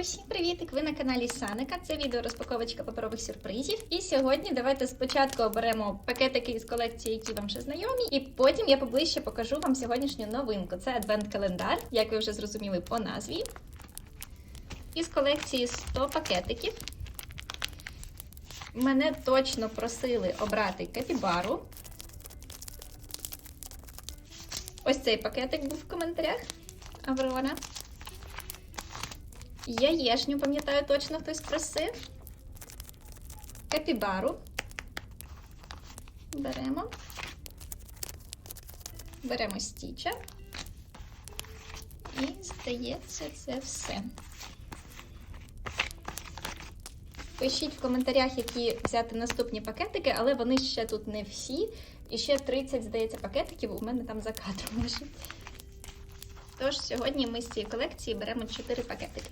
Усім привітик! Ви на каналі Саника. Це відео розпаковочка паперових сюрпризів. І сьогодні давайте спочатку оберемо пакетики із колекції, які вам вже знайомі, і потім я поближче покажу вам сьогоднішню новинку. Це адвент-календар, як ви вже зрозуміли по назві. Із колекції 100 пакетиків. Мене точно просили обрати капібару. Ось цей пакетик був в коментарях. Аврора. Яєшню, пам'ятаю, точно хтось просив. Капібару. Беремо. Беремо стіча. І, здається, це все. Пишіть в коментарях, які взяти наступні пакетики, але вони ще тут не всі. І ще 30, здається, пакетиків у мене там за кадром лежить. Тож сьогодні ми з цієї колекції беремо 4 пакетики.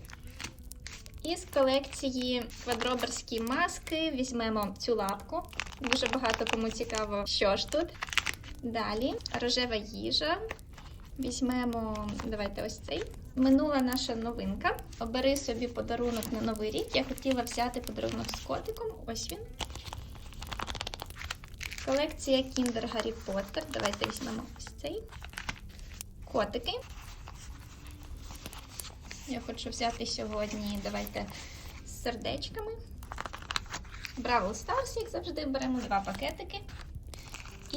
Із колекції квадроберські маски візьмемо цю лапку. Дуже багато кому цікаво, що ж тут. Далі рожева їжа. Візьмемо, давайте ось цей. Минула наша новинка. Обери собі подарунок на новий рік. Я хотіла взяти подарунок з котиком. Ось він. Колекція Kinder Harry Potter. Давайте візьмемо ось цей. Котики. Я хочу взяти сьогодні, давайте з сердечками. Бравл Stars, як завжди, беремо два пакетики.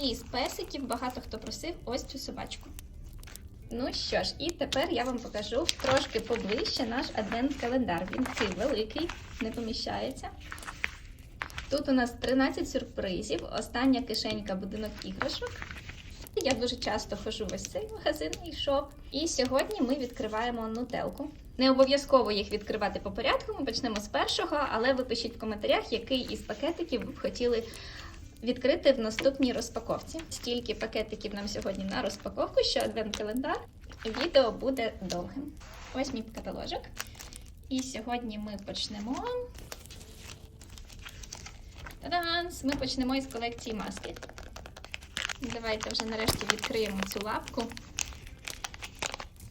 І з песиків багато хто просив ось цю собачку. Ну що ж, і тепер я вам покажу трошки поближче наш адвент-календар. Він такий великий, не поміщається. Тут у нас 13 сюрпризів, остання кишенька будинок іграшок. Я дуже часто ходжу в ось цей магазин і шоп. І сьогодні ми відкриваємо нутелку. Не обов'язково їх відкривати по порядку. Ми почнемо з першого, але ви пишіть в коментарях, який із пакетиків ви б хотіли відкрити в наступній розпаковці. Стільки пакетиків нам сьогодні на розпаковку, що адвент-календар. Відео буде довгим. Ось мій каталожок. І сьогодні ми почнемо. Та-данс! Ми почнемо із колекції маски. Давайте вже нарешті відкриємо цю лапку.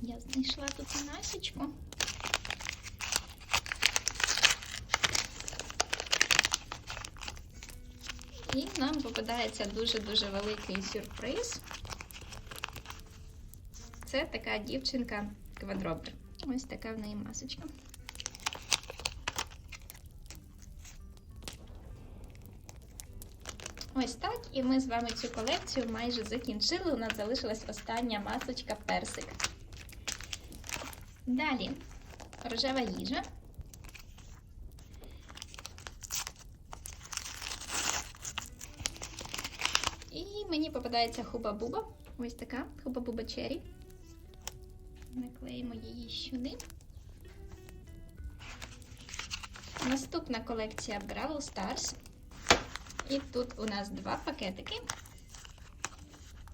Я знайшла тут насічку. І нам попадається дуже-дуже великий сюрприз. Це така дівчинка квадробер. Ось така в неї масочка. Ось так, і ми з вами цю колекцію майже закінчили. У нас залишилась остання масочка персик. Далі рожева їжа. І мені попадається хуба-буба. Ось така хуба-буба черрі. Наклеїмо її сюди. Наступна колекція Бравл Stars. І тут у нас два пакетики.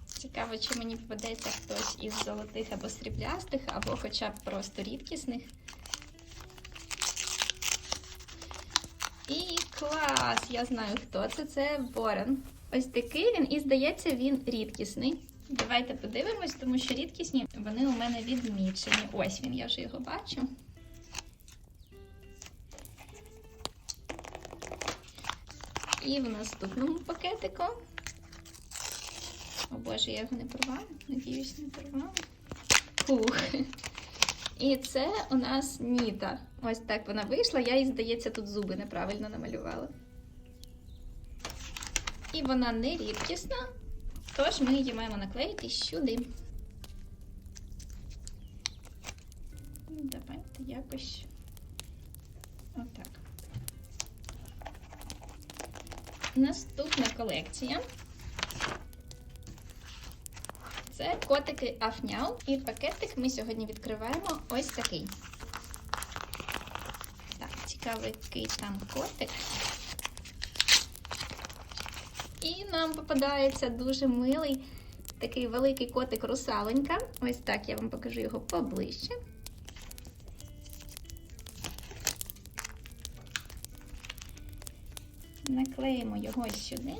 Цікаво, чи мені попадеться хтось із золотих або сріблястих, або хоча б просто рідкісних. І клас! Я знаю, хто це. Це Ворон. Ось такий він, і здається, він рідкісний. Давайте подивимось, тому що рідкісні вони у мене відмічені. Ось він, я вже його бачу. І в наступному пакетику. О Боже, я його не порвала. Надіюсь, не порвала. Фух. І це у нас Ніта. Ось так вона вийшла. Я їй, здається, тут зуби неправильно намалювала. І вона не рідкісна, тож ми її маємо наклеїти сюди. Давайте якось отак. Наступна колекція. Це котики Афняу. І пакетик ми сьогодні відкриваємо ось такий. Так, цікавий який там котик. І нам попадається дуже милий такий великий котик русаленька. Ось так я вам покажу його поближче. Наклеїмо його сюди.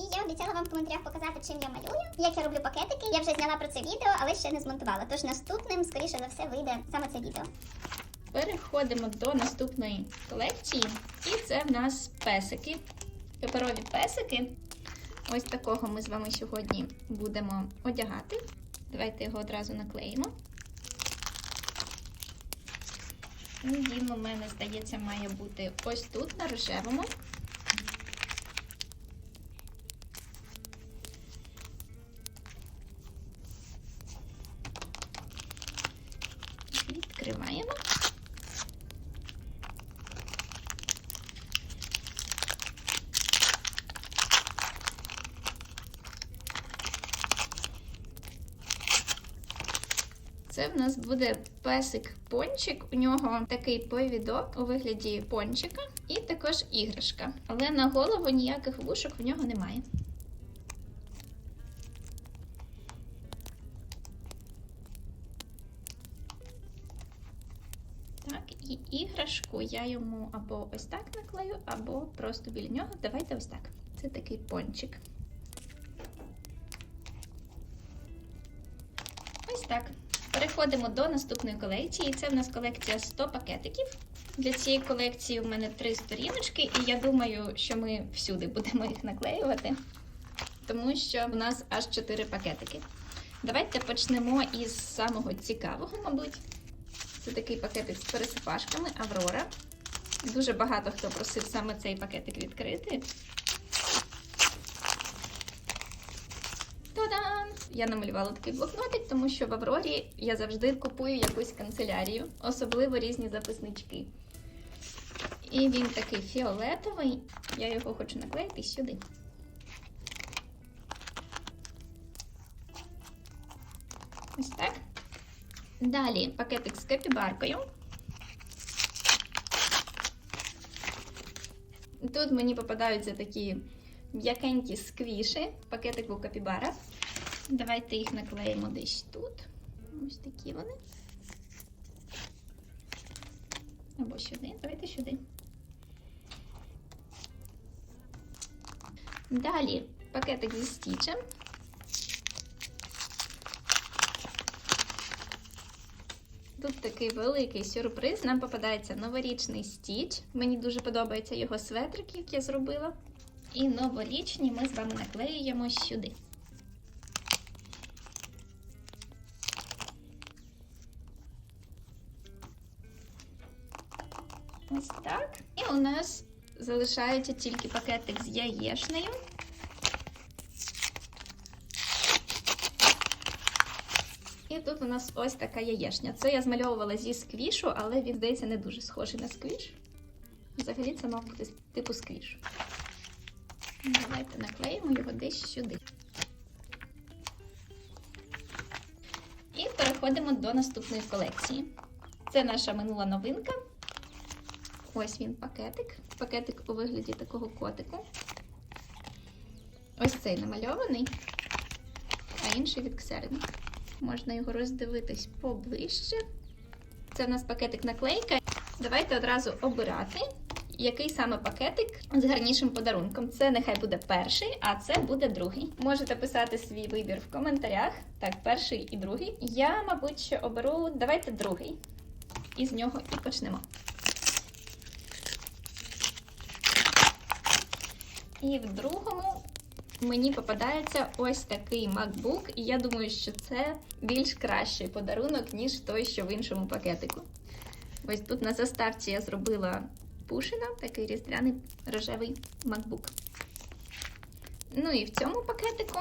І Я обіцяла вам в коментарях показати, чим я малюю, як я роблю пакетики. Я вже зняла про це відео, але ще не змонтувала. Тож наступним, скоріше за все, вийде саме це відео. Переходимо до наступної колекції. І це в нас песики. Паперові песики. Ось такого ми з вами сьогодні будемо одягати. Давайте його одразу наклеїмо. Він у мене, здається, має бути ось тут, на рожевому. Це в нас буде песик пончик. У нього такий повідок у вигляді пончика і також іграшка. Але на голову ніяких вушок в нього немає. Так, і іграшку я йому або ось так наклею, або просто біля нього. Давайте ось так. Це такий пончик. Переходимо до наступної колекції. Це в нас колекція 100 пакетиків. Для цієї колекції у мене три сторіночки, і я думаю, що ми всюди будемо їх наклеювати, тому що в нас аж 4 пакетики. Давайте почнемо із самого цікавого, мабуть. Це такий пакетик з пересипашками Аврора. Дуже багато хто просив саме цей пакетик відкрити. Та-дам! Я намалювала такий блокнотик, тому що в Аврорі я завжди купую якусь канцелярію, особливо різні записнички. І він такий фіолетовий. Я його хочу наклеїти сюди. Ось так. Далі пакетик з капібаркою. Тут мені попадаються такі м'якенькі сквіші. Пакетик був капібара. Давайте їх наклеїмо десь тут. Ось такі вони. Або сюди. Давайте сюди. Далі пакетик зі стічем. Тут такий великий сюрприз. Нам попадається новорічний стіч. Мені дуже подобається його светрик, який я зробила. І новорічні ми з вами наклеюємо сюди. І у нас залишається тільки пакетик з яєшнею. І тут у нас ось така яєшня. Це я змальовувала зі сквішу, але він, здається, не дуже схожий на сквіш. Взагалі це мав бути типу сквіш. Давайте наклеїмо його десь сюди. І переходимо до наступної колекції. Це наша минула новинка. Ось він пакетик. Пакетик у вигляді такого котику. Ось цей намальований, а інший відксерний. Можна його роздивитись поближче. Це в нас пакетик наклейка. Давайте одразу обирати, який саме пакетик з гарнішим подарунком. Це нехай буде перший, а це буде другий. Можете писати свій вибір в коментарях. Так, перший і другий. Я, мабуть, що оберу. Давайте другий. І з нього і почнемо. І в другому мені попадається ось такий MacBook, і я думаю, що це більш кращий подарунок, ніж той, що в іншому пакетику. Ось тут на заставці я зробила пушина, такий різдвяний рожевий MacBook. Ну і в цьому пакетику.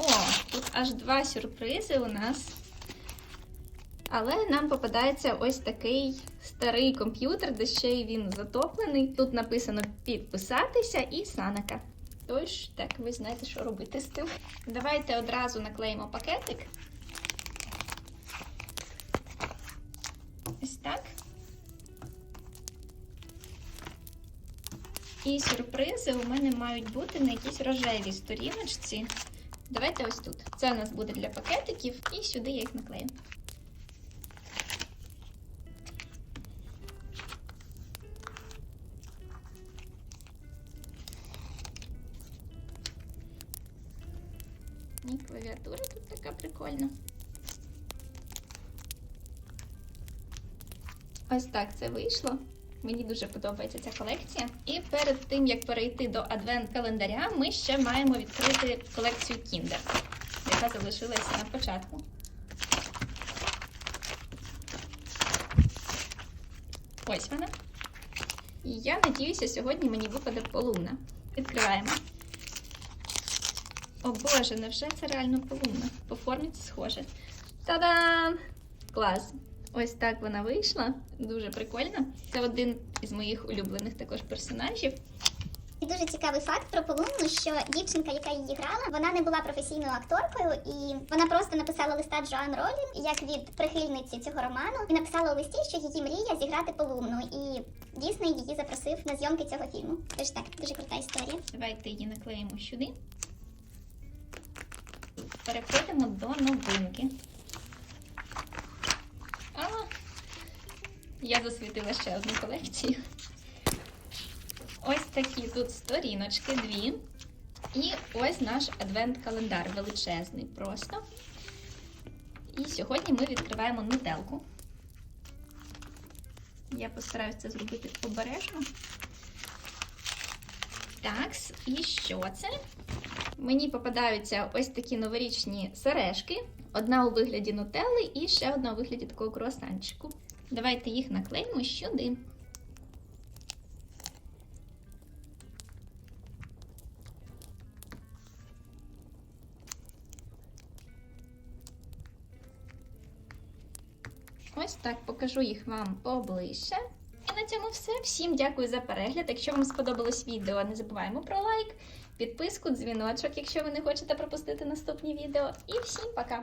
О, тут аж два сюрпризи у нас. Але нам попадається ось такий старий комп'ютер, де ще й він затоплений. Тут написано підписатися і санака. Тож, так, ви знаєте, що робити з тим. Давайте одразу наклеїмо пакетик. Ось так. І сюрпризи у мене мають бути на якійсь рожевій сторіночці. Давайте ось тут. Це у нас буде для пакетиків, і сюди я їх наклею. Така. Ось так це вийшло. Мені дуже подобається ця колекція. І перед тим як перейти до адвент-календаря, ми ще маємо відкрити колекцію Kinder, яка залишилася на початку. Ось вона. І я надіюся, сьогодні мені випаде полумна. Відкриваємо. О Боже, невже це реально полумна? По формі це схоже. Та-дам! Клас! Ось так вона вийшла. Дуже прикольно. Це один із моїх улюблених також персонажів. І дуже цікавий факт про Полумну, що дівчинка, яка її грала, вона не була професійною акторкою, і вона просто написала листа Джоан Ролін як від прихильниці цього роману, і написала у листі, що її мрія зіграти Полумну. І Дісней її запросив на зйомки цього фільму. Тож так, дуже крута історія. Давайте її наклеїмо сюди. Переходимо до новинки. А, я засвітила ще одну колекцію. Ось такі тут сторіночки, дві. І ось наш адвент-календар величезний просто. І сьогодні ми відкриваємо нутелку. Я постараюся це зробити обережно. Так, і що це? Мені попадаються ось такі новорічні сережки. Одна у вигляді нутелли і ще одна у вигляді такого круасанчику. Давайте їх наклеїмо сюди. Ось так покажу їх вам поближче. І на цьому все. Всім дякую за перегляд. Якщо вам сподобалось відео, не забуваємо про лайк, підписку, дзвіночок, якщо ви не хочете пропустити наступні відео. І всім пока!